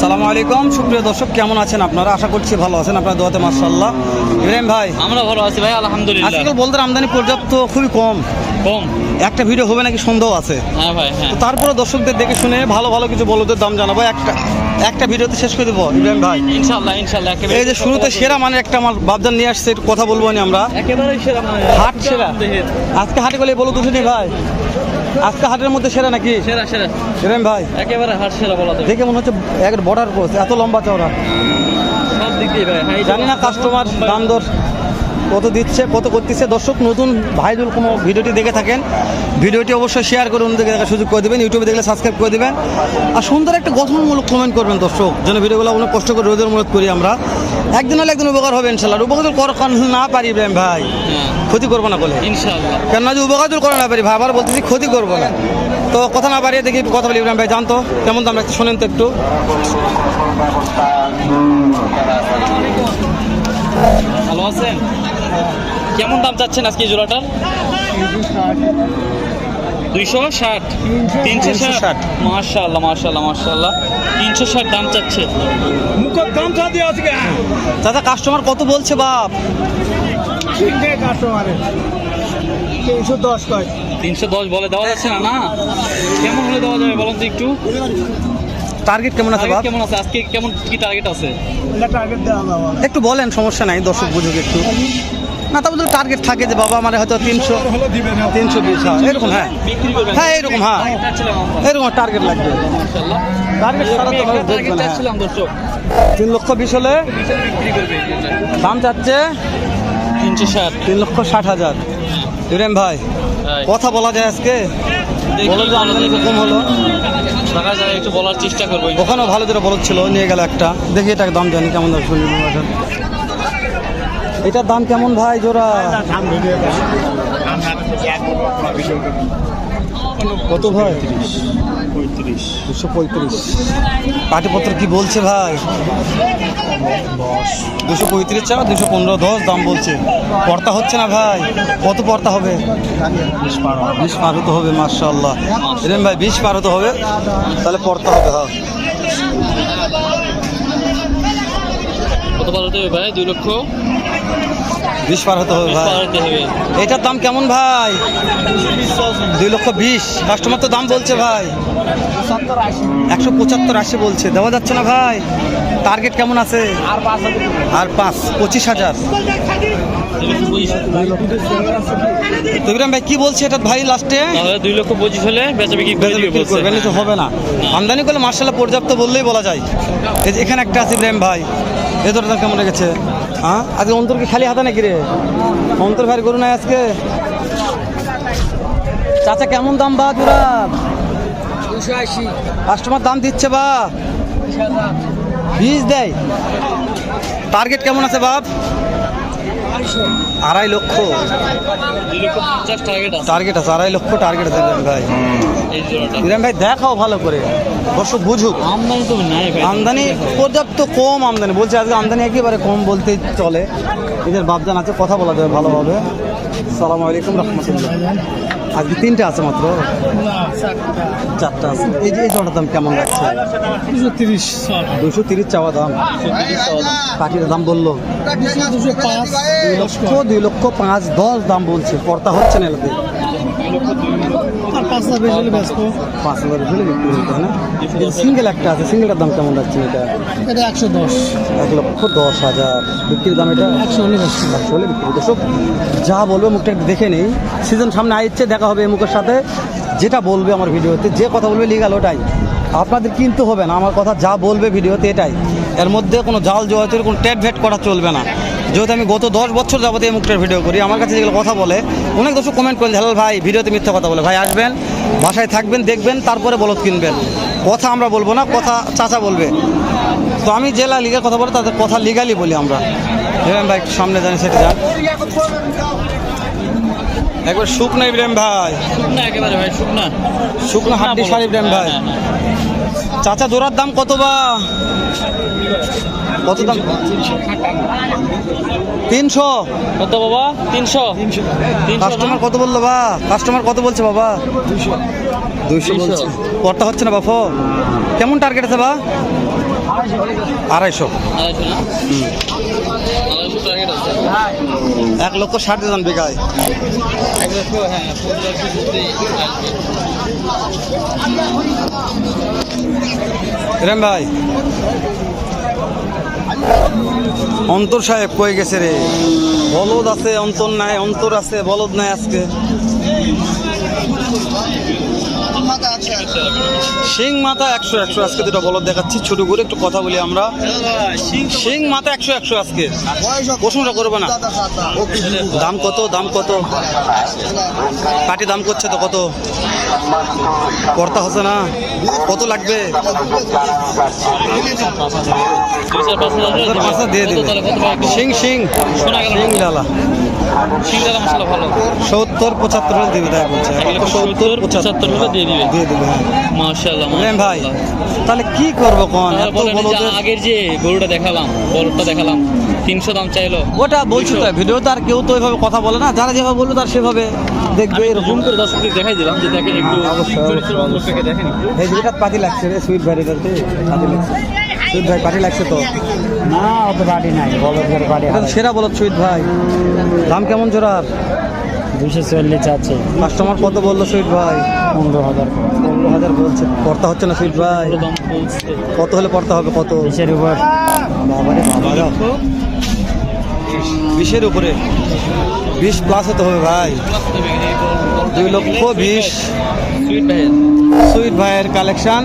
সালামু আলাইকুম। সুপ্রিয় দর্শক কেমন আছেন আপনারা? আশা করছি ভালো আছেন আপনার দোয়াতে মার্শাল্লাহ ইব্রাহিম ভাই আমরা ভালো আছি ভাই আলহামদুলিল্লাহ। আজকাল বলতে আমদানি পর্যাপ্ত খুবই কম। কম। একটা ভিডিও হবে নাকি সন্দেহ আছে? হ্যাঁ ভাই হ্যাঁ। তো তারপরে দর্শকদের দেখে শুনে ভালো ভালো কিছু বলদের দাম জানাব। একটা একটা ভিডিওতে শেষ করে দেবো ইব্রাহিম ভাই। ইনশাআল্লাহ ইনশাআল্লাহ একেবারে এই যে শুরুতে সেরা মানে একটা আমার বাবদান নিয়ে আসছে একটু কথা বলব আমরা। একেবারে সেরা মানে হাট সেরা। আজকে হাটে গেলে বলো দুজনে ভাই। আজকে হাটের মধ্যে সেরা নাকি? সেরা সেরা। ইব্রাহিম ভাই। একেবারে হাট সেরা বলা যায়। দেখে মনে হচ্ছে এক বর্ডার ক্রস এত লম্বা চওড়া। সব দিক দিয়ে ভাই জানি না কাস্টমার দাম দর কত দিচ্ছে কত করতেছে। দর্শক নতুন ভাইদুল কোনো ভিডিওটি দেখে থাকেন। ভিডিওটি অবশ্যই শেয়ার করে অন্যদিকে দেখার সুযোগ করে দেবেন। ইউটিউবে দেখলে সাবস্ক্রাইব করে দেবেন। আর সুন্দর একটা গঠনমূলক কমেন্ট করবেন দর্শক। যেন ভিডিওগুলো অনেক কষ্ট করে রোদের মূলত করি আমরা। একদিন হলে একদিন উপকার হবে ইনশাল্লাহ উপকার কর না পারি ভাই। ক্ষতি করব না বলে। ইনশাআল্লাহ। কেননা যে উপকার করে না পারি ভাই আবার বলতেছি ক্ষতি করব না। তো কথা না বাড়িয়ে দেখি কথা বলি ইব্রাহিম ভাই জানতো? কেমন দাম রাখছে শোনেন তো একটু। ভালো আছেন? কেমন দাম চাচ্ছেন আজকে জোড়াটার? দুইশো ষাট? তিনশো ষাট? 360 মার্শাল্লাহ মার্শাল্লাহ মার্শাল্লাহ তিনশো ষাট দাম চাচ্ছে। দাদা কাস্টমার কত বলছে বাপ? তিনশো দশ কয়। তিনশো দশ বলে দেওয়া যাচ্ছে না না? কেমন হলে দেওয়া যাবে বলুন তো একটু? টার্গেট কেমন আছে কেমন আছে? আজকে কেমন কি টার্গেট আছে? টার্গেট একটু বলেন সমস্যা নাই দর্শক বুঝুক একটু। না তারপর তো টার্গেট থাকে যে বাবা আমার হয়তো তিনশো তিনশো বিশ হ্যাঁ এরকম হ্যাঁ। হ্যাঁ, এরকম, হ্যাঁ। এরকম টার্গেট লাগবে। তিন লক্ষ বিশ হলে দাম চাচ্ছে তিনশো ষাট। তিন লক্ষ ষাট হাজার। ইব্রাহিম ভাই কথা বলা যায় আজকে? কম হলো। দেখা যায় একটু বলার চেষ্টা করব। ওখানেও ভালো যেটা বলদ ছিল নিয়ে গেল একটা। দেখি এটার দাম জানি কেমন দাম শুনি এটার দাম কেমন ভাই জোড়া? কত ভাই? দুশো পঁয়ত্রিশ। পাটিপত্র কি বলছে ভাই? দুশো পঁয়ত্রিশ চাও দুশো পনেরো দশ দাম বলছে। পর্তা হচ্ছে না ভাই? কত পর্তা হবে? বিশ পার হতে হবে মার্শাল্লাহ এরম ভাই বিশ পার হতে হবে? তাহলে পর্তা হবে হ্যাঁ কত বার হতে হবে ভাই? দুই লক্ষ? বিশ পার হতে হবে ভাই। এটার দাম কেমন ভাই? দুই লক্ষ বিশ। কাস্টমার তো দাম বলছে ভাই। একশো পঁচাত্তর আশি বলছে। দেওয়া যাচ্ছে না ভাই। টার্গেট কেমন আছে? আর পাঁচ পঁচিশ হাজার। তো ইব্রাহিম ভাই কি বলছে এটা ভাই লাস্টে দুই লক্ষ পঁচিশ হলে বেচা বিক্রি বলছে। করবেন তো হবে না। আমদানি করলে মার্শাল্লাহ পর্যাপ্ত বললেই বলা যায়। এই যে এখানে একটা আছে ইব্রাহিম ভাই। এ তোর দাম কেমন রেখেছে হ্যাঁ আজকে অন্তর কি খালি হাতে নাকি রে? অন্তর ভাই গরু নাই আজকে? চাচা, কেমন দাম বা কাস্টমার দাম দিচ্ছে বা? বীজ দেয়। টার্গেট কেমন আছে বাপ? আড়াই লক্ষ। টার্গেট আছে, আড়াই লক্ষ টার্গেট আছে ইরান ভাই। ইরান ভাই, দেখাও ভালো করে। দর্শক বুঝুক। আমদানি তো আমদানি পর্যাপ্ত কম আমদানি। বলছে আজকে আমদানি একেবারে কম বলতে চলে। এদের বাপজান আছে, কথা বলা যাবে ভালোভাবে। সালাম আলাইকুম রহমতুল্লাহ। আজকে তিনটা আছে মাত্র? চারটা আছে। এই যে এই জোড়াটার দাম কেমন লাগছে? দুশো তিরিশ দুশো তিরিশ চাওয়া দাম। পাখির দাম। বলল। দুই লক্ষ। দুই লক্ষ পাঁচ দশ দাম বলছে। পর্তা হচ্ছে না এলাকায়। আর পাঁচ হাজার বেশি হলে বেচবো পাঁচ হাজার হলে বিক্রি হতে হয় না? সিঙ্গেল একটা আছে সিঙ্গেলের দাম কেমন লাগছে এটা? এটা একশো দশ। এক লক্ষ দশ হাজার। বিক্রির দাম এটা? একশো হলে বেশি। একশো হলে বিক্রি। দর্শক যা বলবে মুখটা একটু দেখে নেই। সিজন সামনে আইচ্ছে দেখা হবে মুখের সাথে। যেটা বলবে আমার ভিডিওতে যে কথা বলবে লিগাল ওটাই। আপনাদের কিনতে হবে না। আমার কথা যা বলবে ভিডিওতে এটাই। এর মধ্যে কোনো জাল জোয়াতের কোনো ট্যাট ভেট করা চলবে না। যেহেতু আমি গত দশ বছর যাবত এই মুখটার ভিডিও করি আমার কাছে যেগুলো কথা বলে অনেক দর্শক কমেন্ট করেন হেলাল ভাই ভিডিওতে মিথ্যা কথা বলে। ভাই আসবেন বাসায় থাকবেন দেখবেন তারপরে বলদ কিনবেন। কথা আমরা বলব না কথা চাচা বলবে। তো আমি জেলা লিগের কথা বলে তাদের কথা লিগালি বলি আমরা। ইব্রাহিম ভাই সামনে জানি সেটা যান। একবার শুকনা ইব্রাহিম ভাই। শুকনা একেবারে ভাই শুকনা। শুকনো হাড্ডি সার ইব্রাহিম ভাই। হ্যাঁ, হ্যাঁ, চাচা জোড়ার দাম কত বা? কত দাম? তিনশো। কত বাবা? তিনশো। কাস্টমার কত বলল বা? কাস্টমার কত বলছে বাবা? দুইশো। বলছে। কটা হচ্ছে না বাফো? কেমন টার্গেট আছে বা? আড়াইশো। আড়াইশো। এক লক্ষ ষাট হাজার বিঘায়। রাম ভাই, অন্তর সাহেব কই গেছে রে? বলদ আছে, অন্তর নাই, অন্তর আছে, বলদ নাই আজকে। সিং মাথা একশো একশো আজকে দুটো বলদ দেখাচ্ছি ছোট করে একটু কথা বলি আমরা। সিং মাথা একশো একশো আজকে। প্রশ্নটা করব না। দাম কত দাম কত? কাটি দাম করছে তো কত? কর্তা হচ্ছে না? কত লাগবে? দিয়ে দিবে। সিং সিং সিং ডালা সিঙ্গারা মশলা ভালো। সত্তর পঁচাত্তর দিবে তাই বলছে। সত্তর পঁচাত্তর। হলে দিয়ে দিবে দিয়ে দিবে হ্যাঁ। মাশাআল্লাহ ভাই। তাহলে কি করব কোন? তাহলে এত যে বলদের আগের যে গরুটা দেখালাম বলটা দেখালাম তিনশো দাম চাইলো। ওটা বলছি তো ভিডিওতে আর কেউ তো কথা বলে না। যারা যেভাবে বলল তার সেভাবে দেখবে এরকম। জুম করে দর্শকদের দেখাই দিলাম যে দেখেন একটু অবশ্যই, চরিত্র অবশ্যই। লোকটাকে দেখেন এই যেটা পাটি লাগছে রে সুইট লাগছে। সুইট ভাই পাটি লাগছে তো? না অত বাড়ি নাই বলদের বাড়ি সেরা বলো সুইট ভাই। দাম কেমন জোড়ার? দুশো চল্লিশ আছে। কাস্টমার কত বলল সুইট ভাই? পনেরো হাজার। পনেরো হাজার বলছে। পড়তা হচ্ছে না সুইট ভাই? কত হলে পড়তা হবে কত? বিশের উপর। বাবারে বাবা বিশের উপরে। বিশ প্লাস হতে হবে ভাই। দুই লক্ষ বিশ। সুইট ভাইয়ের কালেকশন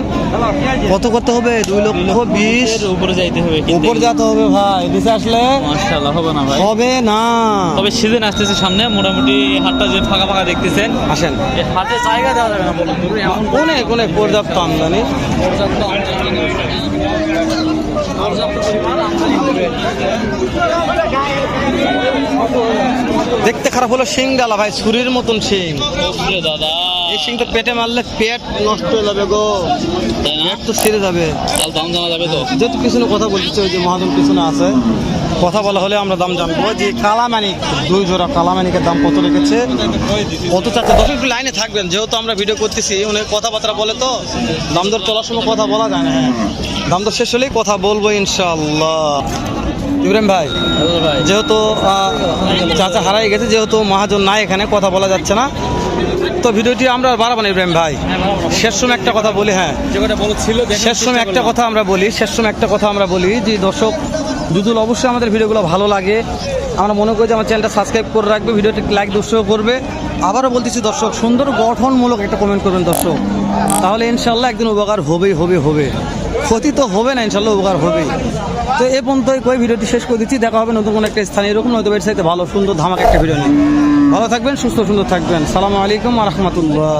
কত করতে হবে? দুই লক্ষ বিশ। উপরে যাইতে হবে উপর যেতে হবে ভাই। নিচে আসলে মাশাআল্লাহ হবে না ভাই। হবে না। তবে সিজন আসতেছে সামনে মোটামুটি হাটটা যে ফাঁকা ফাঁকা দেখতেছেন। আসেন। হাটে জায়গা দেওয়া যাবে না অনেক অনেক পর্যাপ্ত আমদানি। পর্যাপ্ত আমদানি। দেখতে খারাপ হলো শিং ডালা ভাই ছুরির মতন শিং দাদা। এই পেটে মারলে পেট নষ্ট হয়ে যাবে গো। তাই না? তো ছিঁড়ে যাবে। তাহলে দাম জানা যাবে তো। যেহেতু পিছনে কথা বলতেছে ওই যে মহাজন পিছনে আছে কথা বলা হলে আমরা দাম জানব। যে কালামানিক দুই জোড়া কালামানিকের দাম কত রেখেছে? কত চাচ্ছে দশ একটু লাইনে থাকবেন যেহেতু আমরা ভিডিও করতেছি অনেক কথাবার্তা বলে তো দাম দর চলার সময় কথা বলা যায় না হ্যাঁ। দাম দর শেষ হলেই কথা বলব ইনশাল্লাহ ইব্রাহিম ভাই যেহেতু চাচা হারাই গেছে যেহেতু মহাজন নাই এখানে কথা বলা যাচ্ছে না। তো ভিডিওটি আমরা বাড়াবো না, ইব্রাহিম ভাই। শেষ সময় একটা কথা বলি হ্যাঁ। শেষ সময় একটা কথা আমরা বলি, শেষ সময় একটা কথা আমরা বলি যে, দর্শক দুদুল অবশ্যই আমাদের ভিডিওগুলো ভালো লাগে। আমরা মনে করি যে, আমার চ্যানেলটা সাবস্ক্রাইব করে রাখবে, ভিডিওটি লাইক দুঃসহ করবে। আবারও বলতেছি, দর্শক, সুন্দর, গঠনমূলক একটা কমেন্ট করবেন, দর্শক। তাহলে ইনশাল্লাহ একদিন উপকার হবেই, হবে হবে। ক্ষতি তো হবে না ইনশাল্লাহ উপকার হবেই। তো এ পর্যন্তই কই ভিডিওটি শেষ করে দিচ্ছি। দেখা হবে নতুন কোনো একটা স্থানে, এরকম নয়তো ওয়েবসাইটে ভালো, সুন্দর, ধামাক একটা ভিডিও নিয়ে। ভালো থাকবেন সুস্থ সুন্দর থাকবেন। সালামু আলাইকুম রহমতুল্লাহ।